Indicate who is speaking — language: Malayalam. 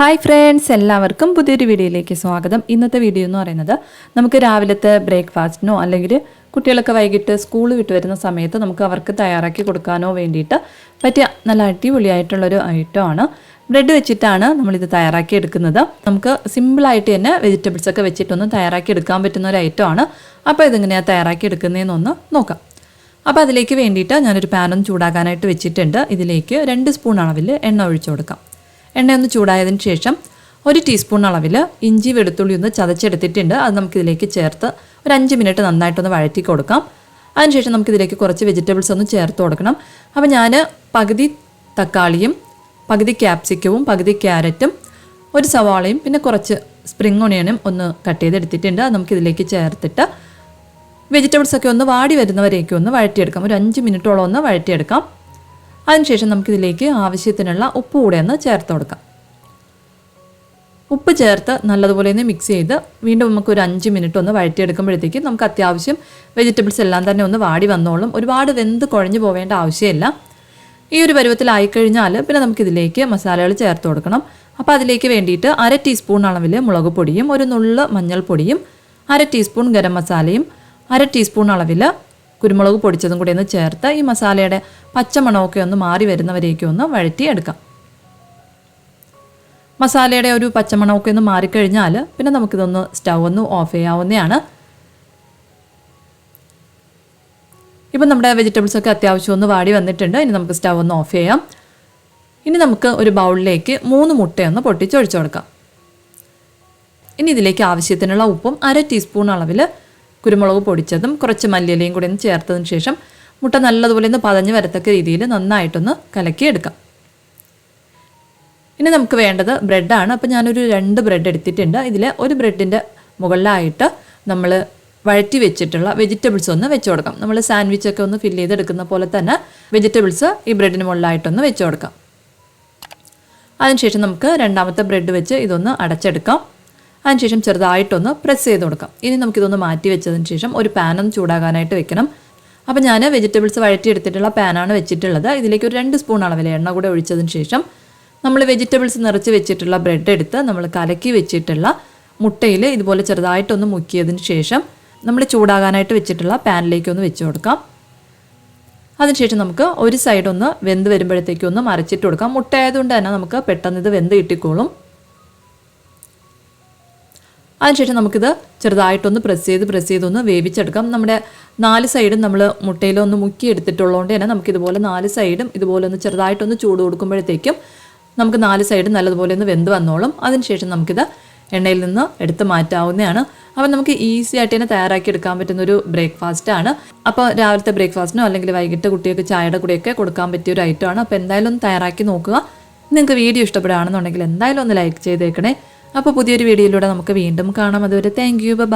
Speaker 1: ഹായ് ഫ്രണ്ട്സ് എല്ലാവർക്കും പുതിയൊരു വീഡിയോയിലേക്ക് സ്വാഗതം. ഇന്നത്തെ വീഡിയോ എന്ന് പറയുന്നത് നമുക്ക് രാവിലത്തെ ബ്രേക്ക്ഫാസ്റ്റിനോ അല്ലെങ്കിൽ കുട്ടികളൊക്കെ വൈകിട്ട് സ്കൂൾ വിട്ട് വരുന്ന സമയത്ത് നമുക്ക് അവർക്ക് തയ്യാറാക്കി കൊടുക്കാനോ വേണ്ടിയിട്ട് പറ്റിയ നല്ല അടിപൊളിയായിട്ടുള്ളൊരു ഐറ്റമാണ് ബ്രെഡ് വെച്ചിട്ടാണ് നമ്മളിത് തയ്യാറാക്കി എടുക്കുന്നത്. നമുക്ക് സിമ്പിളായിട്ട് തന്നെ വെജിറ്റബിൾസ് ഒക്കെ വെച്ചിട്ടൊന്ന് തയ്യാറാക്കി എടുക്കാൻ പറ്റുന്ന ഒരു ഐറ്റമാണ് അപ്പോൾ ഇതെങ്ങനെയാണ് തയ്യാറാക്കി എടുക്കുന്നതെന്നൊന്ന് നോക്കാം. അപ്പോൾ അതിലേക്ക് വേണ്ടിയിട്ട് ഞാനൊരു പാനൊന്ന് ചൂടാക്കാനായിട്ട് വെച്ചിട്ടുണ്ട്. ഇതിലേക്ക് രണ്ട് സ്പൂൺ അളവിൽ എണ്ണ ഒഴിച്ചു കൊടുക്കാം. എണ്ണ ഒന്ന് ചൂടായതിന് ശേഷം ഒരു ടീസ്പൂൺ അളവിൽ ഇഞ്ചി വെളുത്തുള്ളി ഒന്ന് ചതച്ചെടുത്തിട്ടുണ്ട്. അത് നമുക്കിതിലേക്ക് ചേർത്ത് ഒരു അഞ്ച് മിനിറ്റ് നന്നായിട്ടൊന്ന് വഴറ്റി കൊടുക്കാം. അതിനുശേഷം നമുക്കിതിലേക്ക് കുറച്ച് വെജിറ്റബിൾസ് ഒന്ന് ചേർത്ത് കൊടുക്കണം. അപ്പോൾ ഞാൻ പകുതി തക്കാളിയും പകുതി ക്യാപ്സിക്കവും പകുതി ക്യാരറ്റും ഒരു സവാളയും പിന്നെ കുറച്ച് സ്പ്രിങ് ഒണിയനും ഒന്ന് കട്ട് ചെയ്തെടുത്തിട്ടുണ്ട്. അത് നമുക്കിതിലേക്ക് ചേർത്തിട്ട് വെജിറ്റബിൾസൊക്കെ ഒന്ന് വാടി വരുന്നവരേക്കും ഒന്ന് വഴറ്റിയെടുക്കാം. ഒരു അഞ്ച് മിനിറ്റോളം ഒന്ന് വഴറ്റിയെടുക്കാം. അതിനുശേഷം നമുക്കിതിലേക്ക് ആവശ്യത്തിനുള്ള ഉപ്പ് കൂടെ ഒന്ന് ചേർത്ത് കൊടുക്കാം. ഉപ്പ് ചേർത്ത് നല്ലതുപോലെ ഒന്ന് മിക്സ് ചെയ്ത് വീണ്ടും നമുക്ക് ഒരു അഞ്ച് മിനിറ്റ് ഒന്ന് വഴറ്റിയെടുക്കുമ്പോഴത്തേക്കും നമുക്ക് അത്യാവശ്യം വെജിറ്റബിൾസ് എല്ലാം തന്നെ ഒന്ന് വാടി വന്നോളും. ഒരുപാട് വെന്ത് കുഴഞ്ഞു പോവേണ്ട ആവശ്യമില്ല. ഈ ഒരു പരുവത്തിലായി കഴിഞ്ഞാൽ പിന്നെ നമുക്കിതിലേക്ക് മസാലകൾ ചേർത്ത് കൊടുക്കണം. അപ്പോൾ അതിലേക്ക് വേണ്ടിയിട്ട് അര ടീസ്പൂൺ അളവിൽ മുളക് പൊടിയും ഒരു നുള്ള് മഞ്ഞൾപ്പൊടിയും അര ടീസ്പൂൺ ഗരം മസാലയും അര ടീസ്പൂൺ അളവിൽ കുരുമുളക് പൊടിച്ചതും കൂടി ഒന്ന് ചേർത്ത് ഈ മസാലയുടെ പച്ചമണമൊക്കെ ഒന്ന് മാറി വരുന്നവരേക്കും ഒന്ന് വഴറ്റി എടുക്കാം മസാലയുടെ ഒരു പച്ചമണമൊക്കെ ഒന്ന് മാറിക്കഴിഞ്ഞാൽ പിന്നെ നമുക്കിതൊന്ന് സ്റ്റൗ ഒന്ന് ഓഫ് ചെയ്യാവുന്നതാണ്. ഇപ്പം നമ്മുടെ വെജിറ്റബിൾസ് ഒക്കെ അത്യാവശ്യം ഒന്ന് വാടി വന്നിട്ടുണ്ട്. ഇനി നമുക്ക് സ്റ്റൗ ഒന്ന് ഓഫ് ചെയ്യാം. ഇനി നമുക്ക് ഒരു ബൗളിലേക്ക് മൂന്ന് മുട്ടയൊന്ന് പൊട്ടിച്ചൊഴിച്ചു കൊടുക്കാം. ഇനി ഇതിലേക്ക് ആവശ്യത്തിനുള്ള ഉപ്പും അര ടീസ്പൂൺ അളവിൽ കുരുമുളക് പൊടിച്ചതും കുറച്ച് മല്ലിയിലയും കൂടി ഒന്ന് ചേർത്തതിന് ശേഷം മുട്ട നല്ലതുപോലെ ഒന്ന് പതഞ്ഞ് വരത്തക്ക രീതിയിൽ നന്നായിട്ടൊന്ന് കലക്കിയെടുക്കാം. ഇനി നമുക്ക് വേണ്ടത് ബ്രെഡാണ്. അപ്പോൾ ഞാനൊരു രണ്ട് ബ്രെഡ് എടുത്തിട്ടുണ്ട്. ഇതിൽ ഒരു ബ്രെഡിന്റെ മുകളിലായിട്ട് നമ്മൾ വഴറ്റി വെച്ചിട്ടുള്ള വെജിറ്റബിൾസ് ഒന്ന് വെച്ച് കൊടുക്കാം. നമ്മൾ സാൻഡ്വിച്ച് ഒക്കെ ഒന്ന് ഫില്ല് ചെയ്തെടുക്കുന്ന പോലെ തന്നെ വെജിറ്റബിൾസ് ഈ ബ്രെഡിന് മുകളിലായിട്ടൊന്ന് വെച്ച് കൊടുക്കാം. അതിനുശേഷം നമുക്ക് രണ്ടാമത്തെ ബ്രെഡ് വെച്ച് ഇതൊന്ന് അടച്ചെടുക്കാം. അതിനുശേഷം ചെറുതായിട്ടൊന്ന് പ്രസ് ചെയ്ത് കൊടുക്കാം. ഇനി നമുക്കിതൊന്ന് മാറ്റി വെച്ചതിന് ശേഷം ഒരു പാനൊന്ന് ചൂടാകാനായിട്ട് വെക്കണം. അപ്പോൾ ഞാൻ വെജിറ്റബിൾസ് വഴറ്റിയെടുത്തിട്ടുള്ള പാനാണ് വെച്ചിട്ടുള്ളത്. ഇതിലേക്ക് ഒരു രണ്ട് സ്പൂൺ അളവിൽ എണ്ണ കൂടെ ഒഴിച്ചതിന് ശേഷം നമ്മൾ വെജിറ്റബിൾസ് നിറച്ച് വെച്ചിട്ടുള്ള ബ്രെഡ് എടുത്ത് നമ്മൾ കലക്കി വെച്ചിട്ടുള്ള മുട്ടയിൽ ഇതുപോലെ ചെറുതായിട്ടൊന്ന് മുക്കിയതിന് ശേഷം നമ്മൾ ചൂടാകാനായിട്ട് വെച്ചിട്ടുള്ള പാനിലേക്ക് ഒന്ന് വെച്ച് കൊടുക്കാം. അതിനുശേഷം നമുക്ക് ഒരു സൈഡ് ഒന്ന് വെന്ത് വരുമ്പോഴത്തേക്കൊന്ന് മറിച്ചിട്ട് കൊടുക്കാം. മുട്ട തന്നെ നമുക്ക് പെട്ടെന്ന് ഇത് വെന്ത് കിട്ടിക്കോളും. അതിനുശേഷം നമുക്കിത് ചെറുതായിട്ടൊന്ന് പ്രസ് ചെയ്ത് പ്രസ് ചെയ്തൊന്ന് വേവിച്ചെടുക്കാം. നമ്മുടെ നാല് സൈഡും നമ്മൾ മുട്ടയിലൊന്ന് മുക്കി എടുത്തിട്ടുള്ളതുകൊണ്ട് തന്നെ നമുക്കിതുപോലെ നാല് സൈഡും ഇതുപോലെ ഒന്ന് ചെറുതായിട്ടൊന്ന് ചൂട് കൊടുക്കുമ്പോഴത്തേക്കും നമുക്ക് നാല് സൈഡും നല്ലതുപോലെ ഒന്ന് വെന്ത് വന്നോളും. അതിനുശേഷം നമുക്കിത് എണ്ണയിൽ നിന്ന് എടുത്ത് മാറ്റാവുന്നതാണ്. അപ്പം നമുക്ക് ഈസി ആയിട്ട് തന്നെ തയ്യാറാക്കി എടുക്കാൻ പറ്റുന്ന ഒരു ബ്രേക്ക്ഫാസ്റ്റ് ആണ്. അപ്പോൾ രാവിലത്തെ ബ്രേക്ക്ഫാസ്റ്റിനോ അല്ലെങ്കിൽ വൈകിട്ട് കുട്ടികൾക്ക് ചായയുടെ കൂടെയൊക്കെ കൊടുക്കാൻ പറ്റിയ ഒരു ഐറ്റമാണ് അപ്പോൾ എന്തായാലും ഒന്ന് തയ്യാറാക്കി നോക്കുക. നിങ്ങൾക്ക് വീഡിയോ ഇഷ്ടപ്പെടുകയാണെന്നുണ്ടെങ്കിൽ എന്തായാലും ഒന്ന് ലൈക്ക് ചെയ്തേക്കണേ. അപ്പോൾ പുതിയൊരു വീഡിയോയിലൂടെ നമുക്ക് വീണ്ടും കാണാം. അതുവരെ താങ്ക് യു ബൈ